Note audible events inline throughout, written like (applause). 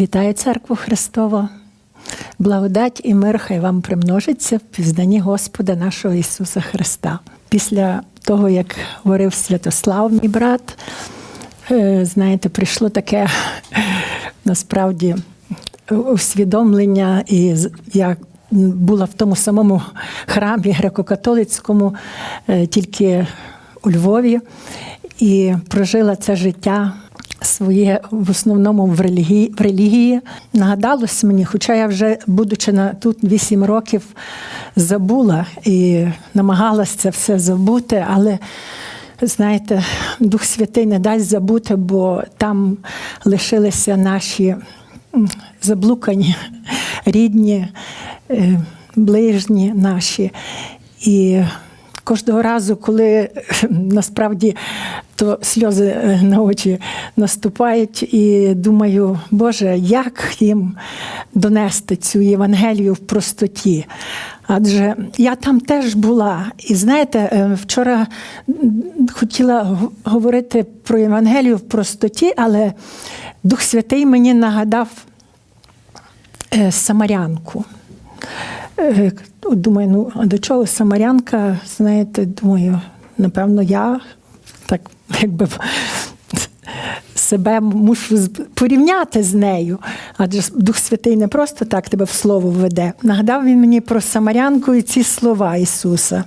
Вітаю церкву Христову. Благодать і мир хай вам примножиться в пізнанні Господа нашого Ісуса Христа. Після того, як говорив Святослав, мій брат, е, знаєте, прийшло таке насправді усвідомлення, і я була в тому самому храмі греко-католицькому, е, тільки у Львові, і прожила це життя своє в основному в релігії, в релігії. Нагадалось мені, хоча я вже, будучи на тут 8 років, забула і намагалася це все забути, але знаєте, Дух Святий не дасть забути, бо там лишилися наші заблукані, рідні, е, ближні наші. І кожного разу, коли (laughs) насправді то сльози е, на очі наступають, і думаю, Боже, як їм донести цю Євангелію в простоті? Адже я там теж була. І знаєте, е, вчора хотіла говорити про Євангелію в простоті, але Дух Святий мені нагадав е, Самарянку. Е, Думаю, ну а до чого Самарянка, знаєте, думаю, напевно, я так (laughs) якби себе мушу порівняти з нею. Адже Дух Святий не просто так тебе в слово веде. Нагадав він мені про Самарянку і ці слова Ісуса.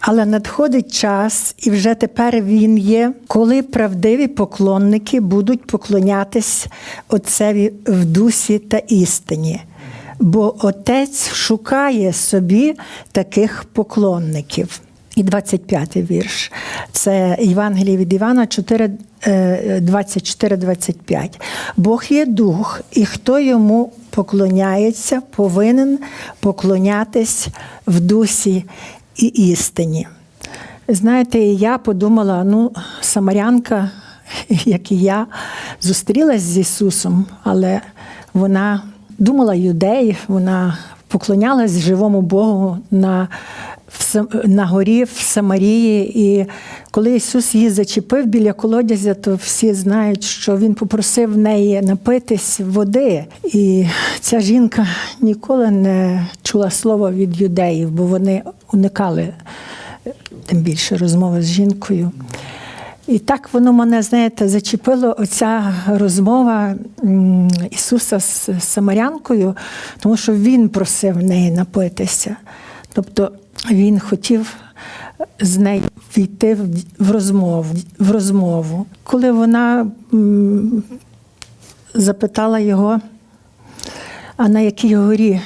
Але надходить час, і вже тепер він є, коли правдиві поклонники будуть поклонятись Отцеві в дусі та істині. Бо Отець шукає собі таких поклонників. І 25 вірш. Це Євангеліє від Івана 4, 24-25. Бог є дух, і хто йому поклоняється, повинен поклонятись в дусі і істині. Знаєте, я подумала: ну, Самарянка, (laughs) як і я, зустрілась з Ісусом, але вона думала юдей, вона поклонялась живому Богу на, на горі в Самарії. І коли Ісус її зачепив біля колодязя, то всі знають, що Він попросив в неї напитись води. І ця жінка ніколи не чула слова від юдеїв, бо вони уникали тим більше розмови з жінкою. І так воно мене, знаєте, зачепило оця розмова Ісуса з Самарянкою, тому що Він просив неї напитися. Тобто Він хотів з нею війти в розмову. В розмову. Коли вона запитала його, а на якій горі?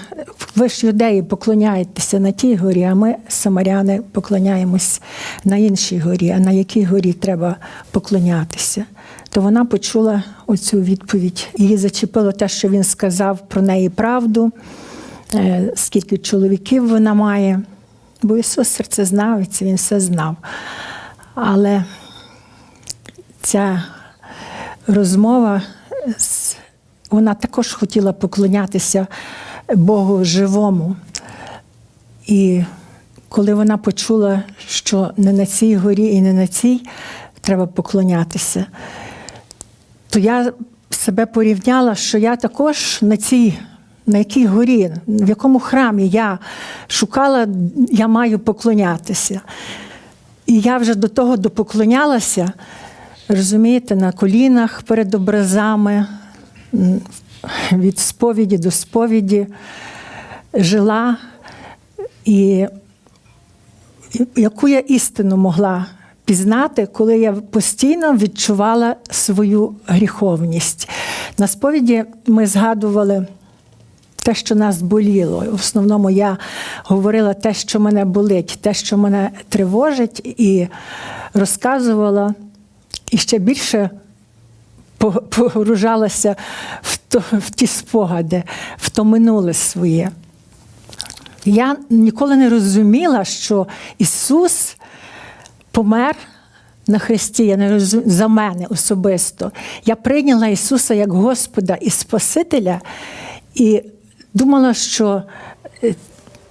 Ви ж юдеї поклоняєтеся на тій горі, а ми, самаряни, поклоняємось на іншій горі. А на якій горі треба поклонятися? То вона почула оцю відповідь. Її зачепило те, що він сказав про неї правду, е, скільки чоловіків вона має. Бо Ісус серцезнавець, Він все знав. Але ця розмова вона також хотіла поклонятися Богу живому. І коли вона почула, що не на цій горі і не на цій треба поклонятися, то я себе порівняла, що я також на цій, на якій горі, в якому храмі я шукала, я маю поклонятися. І я вже до того допоклонялася, розумієте, на колінах перед образами, від сповіді до сповіді жила, і яку я істину могла пізнати, коли я постійно відчувала свою гріховність. На сповіді ми згадували. Те, що нас боліло. В основному я говорила те, що мене болить, те, що мене тривожить, і розказувала і ще більше погружалася в, то, в ті спогади, в то минуле своє. Я ніколи не розуміла, що Ісус помер на Христі, я не розум... за мене особисто. Я прийняла Ісуса як Господа і Спасителя і думала, що е,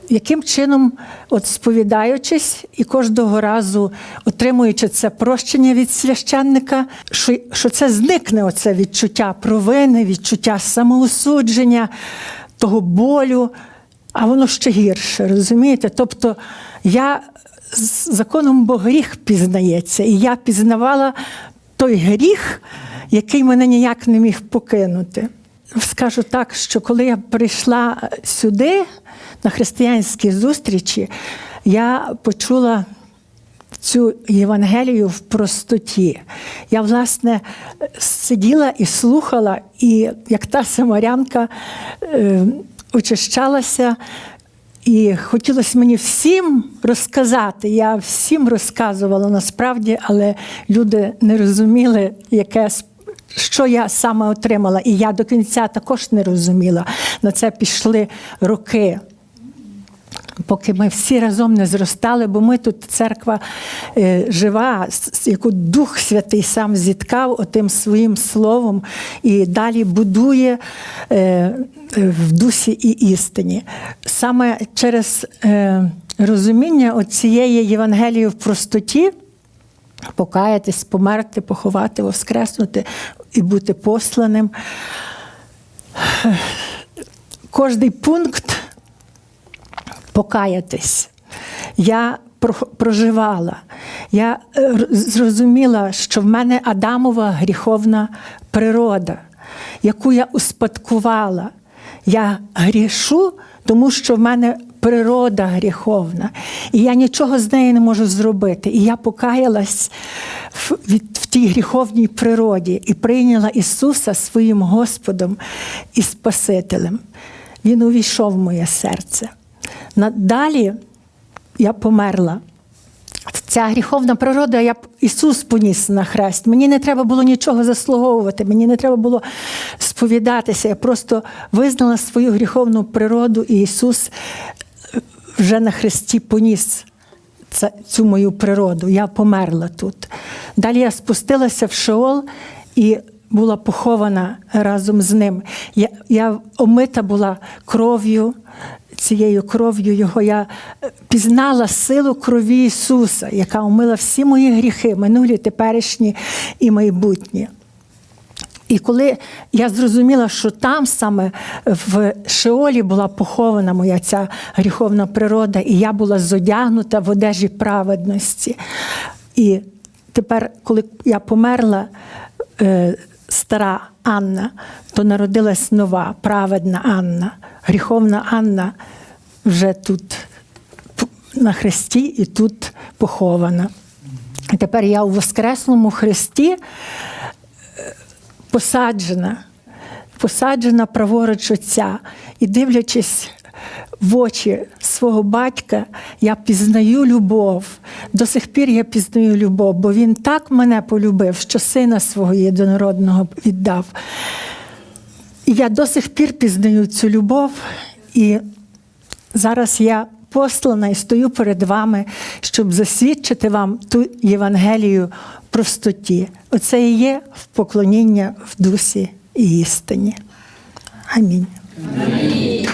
яким чином, от сповідаючись і кожного разу отримуючи це прощення від священника, що, що це зникне оце відчуття провини, відчуття самоосудження, того болю, а воно ще гірше, розумієте? Тобто я з законом Бог гріх пізнається, і я пізнавала той гріх, який мене ніяк не міг покинути. Скажу так, що коли я прийшла сюди на християнські зустрічі, я почула цю Євангелію в простоті. Я, власне, сиділа і слухала, і як та самарянка е, очищалася. І хотілося мені всім розказати. Я всім розказувала насправді, але люди не розуміли, яке що я саме отримала. І я до кінця також не розуміла. На це пішли роки. Поки ми всі разом не зростали, бо ми тут церква е, жива, яку Дух Святий сам зіткав отим своїм словом і далі будує е, в дусі і істині. Саме через е, розуміння оцієї Євангелії в простоті, покаятись, померти, поховати, воскреснути і бути посланим. Кожний пункт покаятись. Я проживала. Я е, зрозуміла, що в мене Адамова гріховна природа, яку я успадкувала. Я грішу, тому що в мене природа гріховна, і я нічого з нею не можу зробити. І я покаялась в, від, в тій гріховній природі і прийняла Ісуса своїм Господом і Спасителем. Він увійшов в моє серце. На- Далі я померла. Ця гріховна природа, я б- Ісус поніс на хрест. Мені не треба було нічого заслуговувати, мені не треба було сповідатися. Я просто визнала свою гріховну природу, і Ісус вже на хресті поніс цю мою природу. Я померла тут. Далі я спустилася в Шеол і була похована разом з ним. Я, я омита була кров'ю, цією кров'ю його я е, пізнала силу крові Ісуса, яка омила всі мої гріхи, минулі, теперішні і майбутні. І коли я зрозуміла, що там саме в Шеолі була похована моя ця гріховна природа, і я була зодягнута в одежі праведності. І тепер, коли я померла, е, стара Анна, то народилась нова, праведна Анна, гріховна Анна вже тут на хресті і тут похована. І тепер я у Воскреслому Христі посаджена, посаджена праворуч Отця. І дивлячись в очі свого батька, я пізнаю любов. До сих пір я пізнаю любов, бо він так мене полюбив, що сина свого єдинородного віддав. І я до сих пір пізнаю цю любов. І зараз я послана і стою перед вами, щоб засвідчити вам ту Євангелію простоті. Оце і є в поклоніння в дусі і істині. Амінь. Амінь.